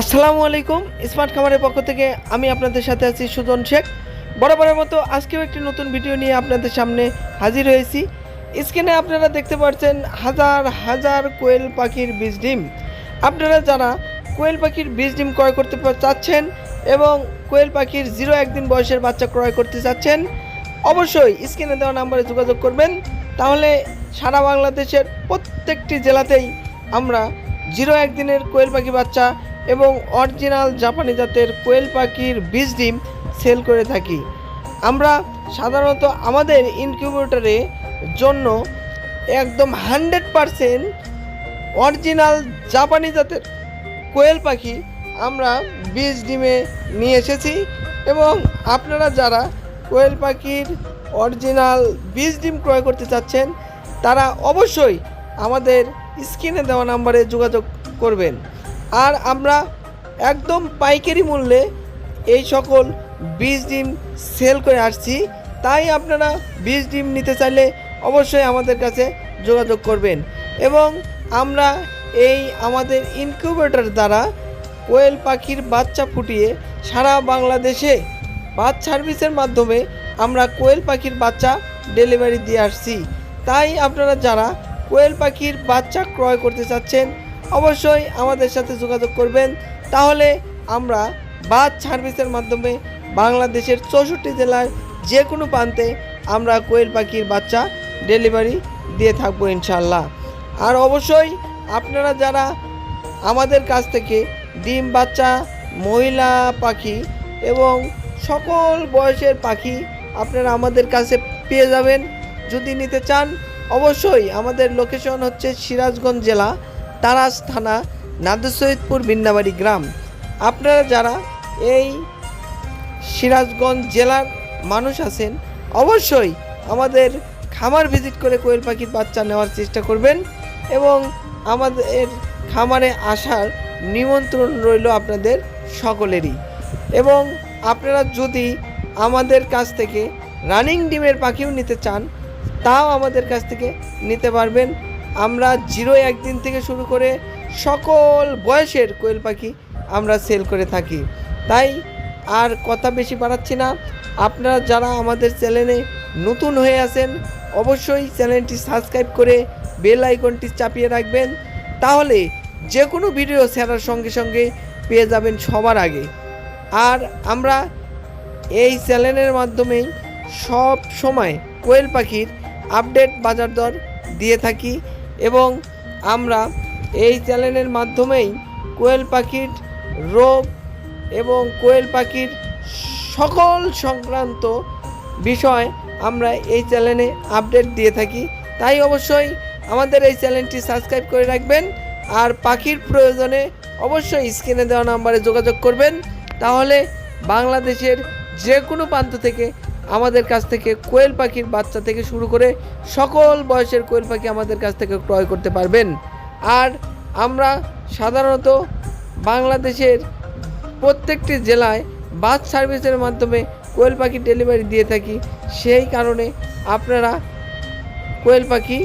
আসসালামু আলাইকুম, স্মার্ট খামারের পক্ষ থেকে আমি আপনাদের সাথে আছি সুজন শেখ। বরাবরের মতো আজকেও একটি নতুন ভিডিও নিয়ে আপনাদের সামনে হাজির হয়েছি। স্ক্রিনে আপনারা দেখতে পাচ্ছেন হাজার হাজার কোয়েল পাখির বীজ ডিম। আপনারা যারা কোয়েল পাখির বীজ ডিম ক্রয় করতে চাচ্ছেন এবং কোয়েল পাখির জিরো একদিন বয়সের বাচ্চা ক্রয় করতে চাচ্ছেন, অবশ্যই স্ক্রিনে দেওয়া নাম্বারে যোগাযোগ করবেন। তাহলে সারা বাংলাদেশের প্রত্যেকটি জেলাতেই আমরা জিরো একদিনের কোয়েল পাখি বাচ্চা এবং অরিজিনাল জাপানি জাতের কোয়েল পাখির বীজ ডিম সেল করে থাকি। আমরা সাধারণত আমাদের ইনকিউবেটরে জন্য একদম হান্ড্রেড পারসেন্ট অরিজিনাল জাপানি জাতের কোয়েল পাখি আমরা বীজ ডিমে নিয়ে এসেছি এবং আপনারা যারা কোয়েল পাখির অরিজিনাল বীজ ডিম ক্রয় করতে চাচ্ছেন, তারা অবশ্যই আমাদের স্ক্রিনে দেওয়া নাম্বারে যোগাযোগ করবেন। আর আমরা একদম পাইকারি মূল্যে এই সকল বীজ ডিম সেল করে আসছি। তাই আপনারা বীজ ডিম নিতে চাইলে অবশ্যই আমাদের কাছে যোগাযোগ করবেন। এবং আমরা এই আমাদের ইনকিউবেটর দ্বারা কোয়েল পাখির বাচ্চা ফুটিয়ে সারা বাংলাদেশে বাস সার্ভিসের মাধ্যমে আমরা কোয়েল পাখির বাচ্চা ডেলিভারি দিয়ে আসছি। তাই আপনারা যারা কোয়েল পাখির বাচ্চা ক্রয় করতে চাচ্ছেন অবশ্যই আমাদের সাথে যোগাযোগ করবেন। তাহলে আমরা বাস সার্ভিসের মাধ্যমে বাংলাদেশের চৌষট্টি জেলার যে কোনো প্রান্তে আমরা কোয়েল পাখির বাচ্চা ডেলিভারি দিয়ে থাকব ইনশাল্লাহ আর অবশ্যই আপনারা যারা আমাদের কাছ থেকে ডিম বাচ্চা, মহিলা পাখি এবং সকল বয়সের পাখি আপনারা আমাদের কাছে পেয়ে যাবেন। যদি নিতে চান, অবশ্যই আমাদের লোকেশন হচ্ছে সিরাজগঞ্জ জেলা তারাস থানা নাদু সৈয়দপুর বিন্নাবাড়ি গ্রাম। আপনারা যারা এই সিরাজগঞ্জ জেলার মানুষ আছেন, অবশ্যই আমাদের খামার ভিজিট করে কোয়েল পাখির বাচ্চা নেওয়ার চেষ্টা করবেন এবং আমাদের খামারে আসার নিমন্ত্রণ রইল আপনাদের সকলেরই। এবং আপনারা যদি আমাদের কাছ থেকে রানিং ডিমের পাখিও নিতে চান, তাও আমাদের কাছ থেকে নিতে পারবেন। আমরা জিরো একদিন থেকে শুরু করে সকল বয়সের কোয়েল পাখি আমরা সেল করে থাকি। তাই আর কথা বেশি বাড়াচ্ছি না। আপনারা যারা আমাদের চ্যানেলে নতুন হয়ে আছেন, অবশ্যই চ্যানেলটি সাবস্ক্রাইব করে বেল আইকনটি চাপিয়ে রাখবেন। তাহলে যে কোনো ভিডিও ছাড়ার সঙ্গে সঙ্গে পেয়ে যাবেন সবার আগে। আর আমরা এই চ্যানেলের মাধ্যমেই সব সময় কোয়েল পাখির আপডেট বাজার দর দিয়ে থাকি। এবং আমরা এই চ্যানেলের মাধ্যমেই কোয়েল পাখির রোগ এবং কোয়েল পাখির সকল সংক্রান্ত বিষয় আমরা এই চ্যানেলে আপডেট দিয়ে থাকি। তাই অবশ্যই আমাদের এই চ্যানেলটি সাবস্ক্রাইব করে রাখবেন আর পাখির প্রয়োজনে অবশ্যই স্ক্রিনে দেওয়া নাম্বারে যোগাযোগ করবেন। তাহলে বাংলাদেশের যে কোনো প্রান্ত থেকে আমাদের কাছ থেকে কোয়েল পাখির বাচ্চা থেকে শুরু করে সকল বয়সের কোয়েল পাখি আমাদের কাছ থেকে ক্রয় করতে পারবেন। আর আমরা সাধারণত বাংলাদেশের প্রত্যেকটি জেলায় বাস সার্ভিসের মাধ্যমে কোয়েল পাখি ডেলিভারি দিয়ে থাকি। সেই কারণে আপনারা কোয়েল পাখি